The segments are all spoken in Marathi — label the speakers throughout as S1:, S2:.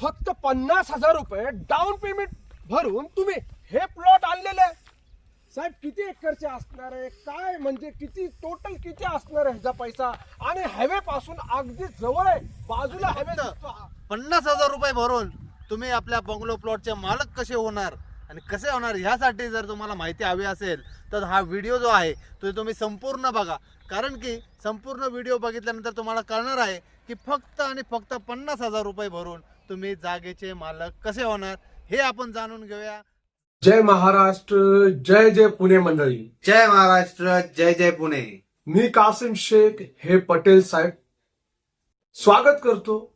S1: फक्त पन्नास हजार रुपये डाऊन पेमेंट भरून तुम्ही हे प्लॉट आणलेले आहे. साहेब किती एकरचे असणार आहे काय म्हणजे किती टोटल किती असणार आहे ह्याचा पैसा आणि हायवे पासून अगदी जवळ आहे बाजूला हायवे.
S2: पन्नास हजार रुपये भरून तुम्ही आपल्या बंगलो प्लॉटचे मालक कसे होणार आणि कसे होणार ह्यासाठी जर तुम्हाला माहिती हवी असेल तर हा व्हिडिओ जो आहे तो तुम्ही संपूर्ण बघा कारण की संपूर्ण व्हिडिओ बघितल्यानंतर तुम्हाला कळणार आहे की फक्त आणि फक्त पन्नास हजार रुपये भरून तुम्ही जागेचे मालक कसे होणार हे आपण जाणून घेऊया.
S1: जय महाराष्ट्र जय जय पुणे मंडळी.
S2: जय महाराष्ट्र जय जय पुणे.
S1: मी कासिम शेख हे पटेल साहेब. स्वागत करतो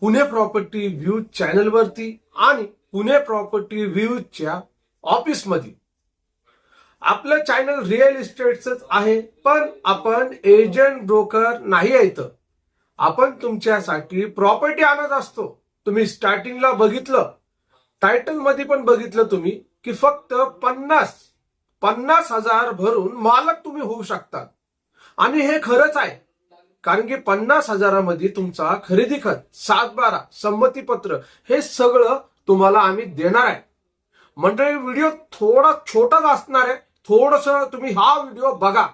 S1: पुणे प्रॉपर्टी व्ह्यूज चॅनल वरती आणि पुणे प्रॉपर्टी व्ह्यूजच्या ऑफिसमध्ये आपलं चॅनल रिअल इस्टेटच आहे पण आपण एजंट ब्रोकर नाही आहे इथं. आपण तुमच्यासाठी प्रॉपर्टी आणत असतो. तुम्ही स्टार्टिंगला बघितलं टायटलमध्ये पण बघितलं तुम्ही की फक्त पन्नास पन्नास हजार भरून मालक तुम्ही होऊ शकतात. आणि हे खरंच आहे कारण की पन्नास हजारामध्ये तुमचा खरेदी खत सात बारा संमतीपत्र हे सगळं तुम्हाला आम्ही देणार आहे. मंडळी व्हिडिओ थोडा छोटाच असणार आहे थोडस तुम्ही हा व्हिडिओ बघा.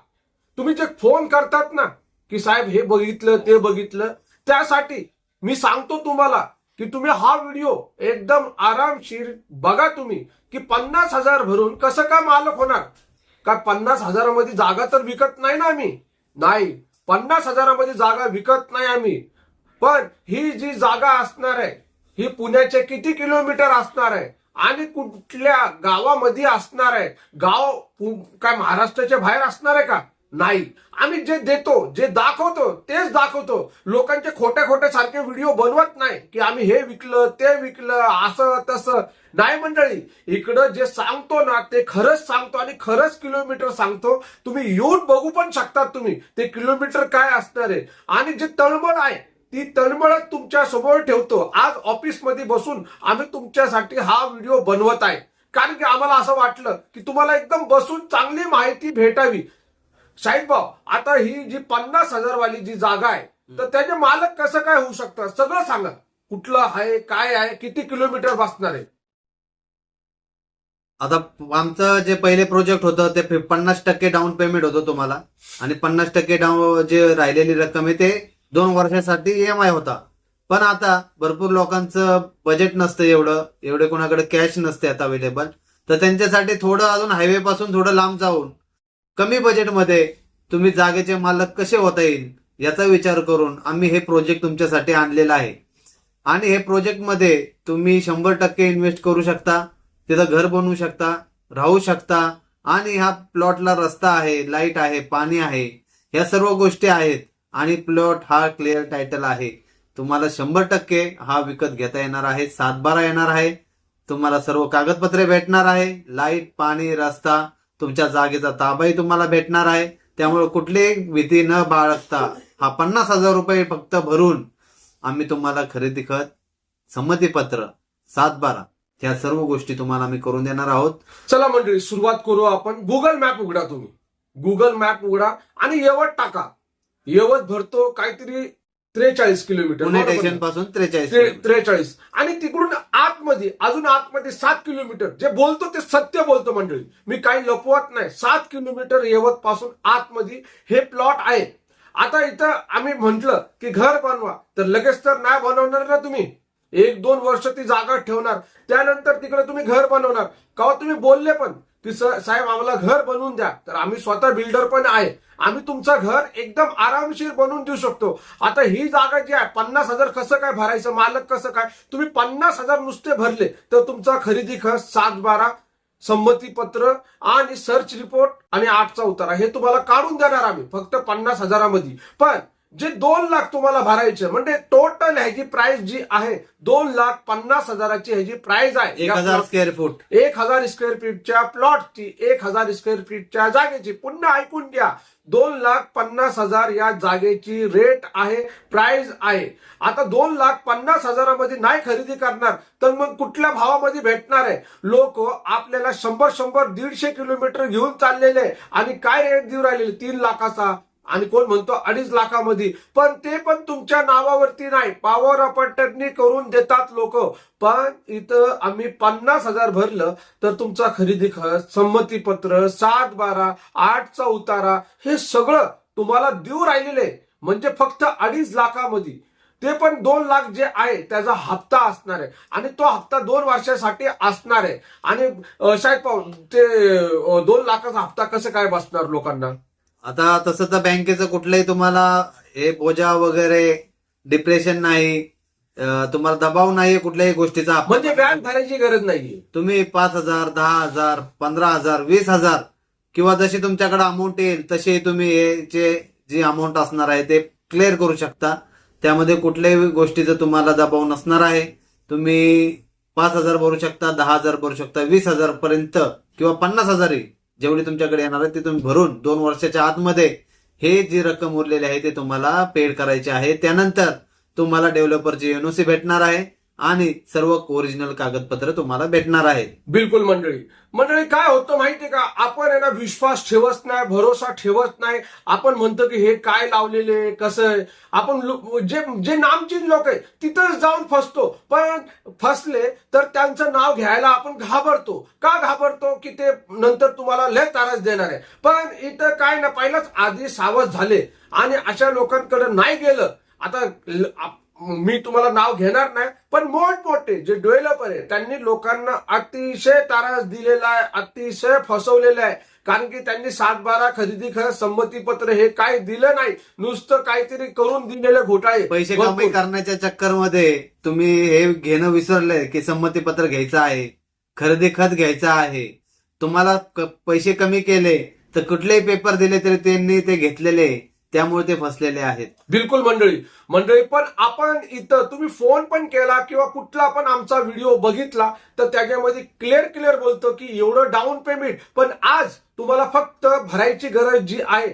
S1: तुम्ही जे फोन करतात ना की साहेब हे बघितलं ते बघितलं त्यासाठी मी सांगतो तुम्हाला की तुम्ही हा व्हिडिओ एकदम आरामशीर बघा तुम्ही की पन्नास हजार भरून कसं काय मालक होणार? का पन्नास हजारामध्ये जागा तर विकत नाही ना आम्ही? नाही पन्नास हजारामध्ये जागा विकत नाही आम्ही. पण ही जी जागा असणार आहे ही पुण्याचे किती किलोमीटर असणार आहे आणि कुठल्या गावामध्ये असणार आहे? गाव पु- काय महाराष्ट्राच्या बाहेर असणार आहे का? नाही. आम्ही जे देतो जे दाखवतो तेच दाखवतो. लोकांचे खोटे खोटे सारखे व्हिडिओ बनवत नाही की आम्ही हे विकलं ते विकलं असं तसं. नाही मंडळी इकडं जे सांगतो ना ते खरंच सांगतो आणि खरंच किलोमीटर सांगतो. तुम्ही येऊन बघू पण शकतात तुम्ही. ते किलोमीटर काय असणार आहे? आणि जे तळमळ आहे ती तळमळच तुमच्यासमोर ठेवतो. आज ऑफिसमध्ये बसून आम्ही तुमच्यासाठी हा व्हिडिओ बनवत आहे. कारण की आम्हाला असं वाटलं की तुम्हाला एकदम बसून चांगली माहिती भेटावी. भाऊ आता ही जी पन्नास हजार वाली जी जागा आहे तर त्याचे मालक कसं काय होऊ शकतात? सगळं सांगा. कुठलं आहे काय आहे किती किलोमीटर बसणार आहे?
S2: आता आमचं जे पहिले प्रोजेक्ट होतं ते पन्नास टक्के डाऊन पेमेंट होतं तुम्हाला. आणि पन्नास टक्के डाऊन जे राहिलेली रक्कम आहे ते दोन वर्षासाठी ईएमआय होता. पण आता भरपूर लोकांचं बजेट नसतं एवढं. एवढे कोणाकडे कॅश नसते आता अवेलेबल तर त्यांच्यासाठी थोडं अजून हायवे पासून थोडं लांब जाऊन कमी बजेटमध्ये तुम्ही जागेचे मालक कसे होता येईल याचा विचार करून आम्ही हे प्रोजेक्ट तुमच्यासाठी आणलेलं आहे. आणि हे प्रोजेक्टमध्ये तुम्ही शंभर टक्के इन्व्हेस्ट करू शकता तिथं घर बनवू शकता राहू शकता आणि ह्या प्लॉटला रस्ता आहे लाइट आहे पाणी आहे ह्या सर्व गोष्टी आहेत आणि प्लॉट हा क्लिअर टायटल आहे. तुम्हाला शंभर टक्के हा विकत घेता येणार आहे सातबारा येणार आहे. तुम्हाला सर्व कागदपत्रे भेटणार आहे लाइट पाणी रस्ता तुमच्या जागेचा ताबाही तुम्हाला भेटणार आहे. त्यामुळे कुठलीही भीती न बाळगता हा पन्नास हजार रुपये फक्त भरून आम्ही तुम्हाला खरेदी खत संमतीपत्र सातबारा त्या सर्व गोष्टी तुम्हाला आम्ही करून देणार आहोत.
S1: चला मंडळी सुरुवात करू आपण. गुगल मॅप उघडा तुम्ही. गुगल मॅप उघडा आणि यवत टाका. यवत भरतो काहीतरी त्रेचाळीस किलोमीटर.
S2: पुणे स्टेशन? पासून त्रेचाळीस
S1: त्रे- त्रेचाळीस. आणि तिकडून आतमध्ये अजून आतमध्ये सात किलोमीटर. जे बोलतो ते सत्य बोलतो मंडळी. मी काही लपवत नाही. सात किलोमीटर यवत पासून आतमध्ये हे प्लॉट आहे. आता इथं आम्ही म्हंटल की घर बनवा. तर लगेच तर नाही बनवणार ना तुम्ही. एक दोन वर्ष ती जागा ठेवणार. त्यानंतर तिकडे तुम्ही घर बनवणार. का तुम्ही बोलले पण. की साहेब आम्हाला घर बनवून द्या. तर आम्ही स्वतः बिल्डर पण आहे. आम्ही तुमचं घर एकदम आरामशीर बनवून देऊ शकतो. आता ही जागा जी आहे पन्नास हजार कसं काय भरायचं मालक कसं काय? तुम्ही पन्नास हजार नुसते भरले तर तुमचा खरेदी खर्च सात बारा संमतीपत्र आणि सर्च रिपोर्ट आणि आठचा उतारा हे तुम्हाला काढून देणार आम्ही फक्त पन्नास हजारामध्ये. पण जे दोन लाख तुम्हाला भरायचे म्हणजे टोटल ह्याची प्राइस जी आहे दोन लाख पन्नास हजाराची ह्याची प्राइस आहे.
S2: एक हजार स्क्वेअर फूट
S1: एक हजार स्क्वेअर फीटच्या प्लॉटची एक हजार स्क्वेअर फीटच्या जागेची. पुन्हा ऐकून घ्या दोन लाख पन्नास हजार या जागेची रेट आहे प्राइस आहे. आता दोन लाख पन्नास हजारामध्ये नाही खरेदी करणार तर मग कुठल्या भावामध्ये भेटणार आहे? लोक आपल्याला शंभर शंभर दीडशे किलोमीटर घेऊन चाललेले आणि काय रेट देऊ राहिलेले? तीन लाखाचा. आणि कोण म्हणतो अडीच लाखामध्ये. पण ते पण तुमच्या नावावरती नाही. पॉवर अपॉर्टनी करून देतात लोक. पण इथं आम्ही पन्नास हजार भरलं तर तुमचा खरेदी खर्च संमतीपत्र सात बारा आठचा उतारा हे सगळं तुम्हाला देऊ राहिलेले म्हणजे फक्त अडीच लाखामध्ये. ते पण दोन लाख जे आहे त्याचा हप्ता असणार आहे. आणि तो हप्ता दोन वर्षासाठी असणार आहे. आणि शाळेत पाहून ते दोन लाखाचा हप्ता कसं काय बसणार लोकांना?
S2: आता तसं तर बँकेचं कुठलंही तुम्हाला हे बोजा वगैरे डिप्रेशन नाही तुम्हाला दबाव नाही कुठल्याही गोष्टीचा.
S1: म्हणजे व्याज भरायची गरज नाहीये.
S2: तुम्ही पाच हजार दहा हजार पंधरा हजार वीस हजार किंवा जशी तुमच्याकडे अमाऊंट येईल तशी तुम्ही हे जे जी अमाऊंट असणार आहे ते क्लिअर करू शकता. त्यामध्ये कुठल्याही गोष्टीचा तुम्हाला दबाव नसणार आहे. तुम्ही पाच हजार भरू शकता दहा हजार भरू शकता वीस हजार पर्यंत किंवा पन्नास हजारही जेवढी तुमच्याकडे येणार आहे ते तुम्ही भरून दोन वर्षाच्या आतमध्ये हे जी रक्कम उरलेली आहे ते तुम्हाला पेड करायची आहे. त्यानंतर तुम्हाला डेव्हलपरची एनओसी भेटणार आहे. आणि सर्व ओरिजिनल कागदपत्र तुम्हाला भेटणार आहेत.
S1: बिलकुल मंडळी. मंडळी काय होतं माहितीये का? आपण यांना विश्वास ठेवत नाही भरोसा ठेवत नाही. आपण म्हणतो की हे काय लावलेले कसं आहे? आपण जे जे नामचीन लोक आहे तिथंच जाऊन फसतो. पण फसले तर त्यांचं नाव घ्यायला आपण घाबरतो. का घाबरतो? की ते नंतर तुम्हाला लय तारास देणार आहे. पण इथं काय ना पहिलाच आधी सावध झाले. आणि अशा लोकांकडे नाही गेलं. आता मी तुम्हाला नाव घेणार नाही पण मोठमोठे जे डेव्हलपर आहे त्यांनी लोकांना अतिशय तारास दिलेला आहे अतिशय फसवलेलं आहे. कारण की त्यांनी सात बारा खरेदी खरं संमतीपत्र हे काय दिलं नाही नुसतं काहीतरी करून दिलेले घोटाळे.
S2: पैसे. कमी करण्याच्या चक्करमध्ये तुम्ही हे घेणं विसरले की संमतीपत्र घ्यायचं आहे खरेदी खत घ्यायचं आहे. तुम्हाला पैसे कमी केले तर कुठलेही पेपर दिले तरी त्यांनी ते घेतलेले. त्यामुळे ते फसलेले आहेत.
S1: बिलकुल मंडळी. मंडळी पण आपण इथं तुम्ही फोन पण केला किंवा कुठला पण आमचा व्हिडिओ बघितला तर त्याच्यामध्ये क्लिअर क्लिअर बोलतो की एवढं डाऊन पेमेंट पण आज तुम्हाला फक्त भरायची गरज जी आहे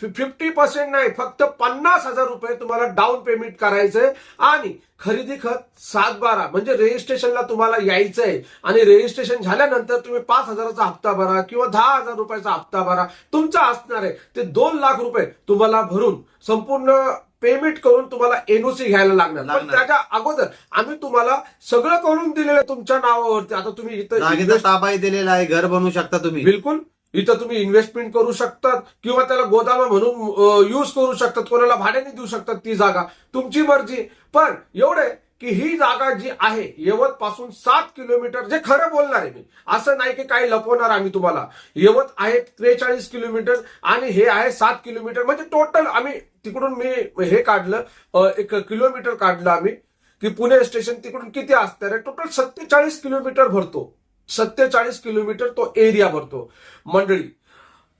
S1: फिफ्टी पर्सेंट नाही फक्त पन्नास हजार रुपये तुम्हाला डाऊन पेमेंट करायचंय. आणि खरेदी खत सात बारा म्हणजे रजिस्ट्रेशनला तुम्हाला यायचंय. आणि रजिस्ट्रेशन झाल्यानंतर तुम्ही पाच हजाराचा हप्ता भरा किंवा दहा हजार रुपयाचा हप्ता भरा. तुमचा असणार आहे. ते दोन लाख रुपये तुम्हाला भरून संपूर्ण पेमेंट करून तुम्हाला एनओसी घ्यायला लागणार. पण. त्याच्या अगोदर आम्ही तुम्हाला सगळं करून दिलेलं तुमच्या नावावरती. आता तुम्ही इथं
S2: ताबाही दिलेला आहे. घर बनवू शकता तुम्ही.
S1: बिलकुल. इथं तुम्ही इन्व्हेस्टमेंट करू शकतात किंवा त्याला गोदामा म्हणून युज करू शकतात कोणाला भाड्याने देऊ शकतात ती जागा. तुमची मर्जी. पण एवढे की ही जागा जी आहे यवत पासून सात किलोमीटर जे खरं बोलणार आहे मी. असं नाही की काही लपवणार आम्ही तुम्हाला. यवत आहे त्रेचाळीस किलोमीटर आणि हे आहे सात किलोमीटर. म्हणजे टोटल आम्ही तिकडून मी हे काढलं एक किलोमीटर काढलं आम्ही. की पुणे स्टेशन तिकडून किती असणार आहे टोटल सत्तेचाळीस किलोमीटर भरतो. सत्तेचाळीस किलोमीटर तो एरिया भरतो. मंडळी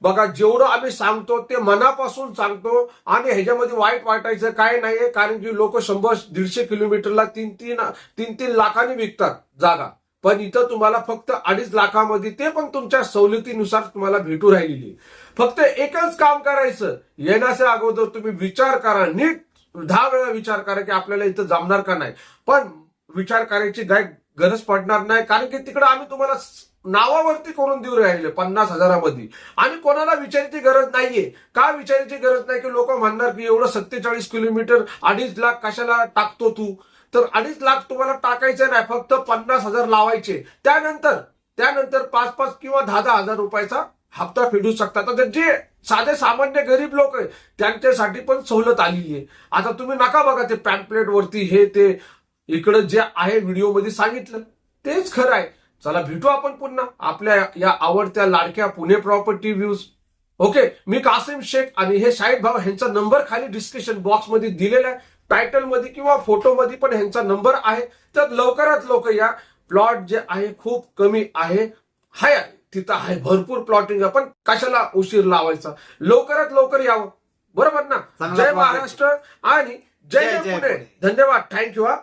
S1: बघा जेवढं आम्ही सांगतो ते मनापासून सांगतो आणि ह्याच्यामध्ये वाईट वाटायचं काय नाहीये कारण की लोक शंभर दीडशे किलोमीटरला तीन तीन तीन तीन लाखांनी विकतात जागा. पण इथं तुम्हाला फक्त अडीच लाखामध्ये ते पण तुमच्या सवलतीनुसार तुम्हाला भेटू राहिलेली फक्त एकच काम करायचं. येण्याच्या अगोदर तुम्ही विचार करा नीट दहा वेळा विचार करा की आपल्याला इथं जमणार का नाही. पण विचार करायची गायक गरज पडणार नाही. कारण की तिकडे आम्ही तुम्हाला नावावरती करून देऊ राहिले पन्नास हजारामध्ये. आणि कोणाला विचारायची गरज नाहीये. का विचारायची गरज नाही की लोक म्हणणार की एवढं सत्तेचाळीस किलोमीटर अडीच लाख कशाला टाकतो तू? तर अडीच लाख तुम्हाला टाकायचे नाही फक्त पन्नास हजार लावायचे. त्यानंतर त्यानंतर पाच पाच किंवा दहा दहा हजार रुपयाचा हप्ता फेडू शकता. तर जे साधे सामान्य गरीब लोक आहे त्यांच्यासाठी पण सवलत आलेली आहे आता तुम्ही नका बघा ते पॅम्पलेट वरती हे ते. इकडं जे आहे व्हिडिओमध्ये सांगितलं तेच खरं आहे. चला भेटू आपण पुन्हा आपल्या या आवडत्या लाडक्या पुणे प्रॉपर्टी व्ह्यूज ओके मी कासिम शेख आणि हे शाहिद भाऊ ह्यांचा नंबर खाली डिस्क्रिप्शन बॉक्समध्ये दिलेला आहे. टायटलमध्ये किंवा फोटो मध्ये पण ह्यांचा नंबर आहे. तर लवकरात लवकर या प्लॉट जे आहे खूप कमी आहे. हाय. तिथं आहे भरपूर प्लॉटिंग आहे. पण कशाला उशीर लावायचा? लवकरात लवकर यावं. बरोबर ना? जय. महाराष्ट्र आणि जय
S2: जय- पुणे.
S1: धन्यवाद. थँक्यू हा.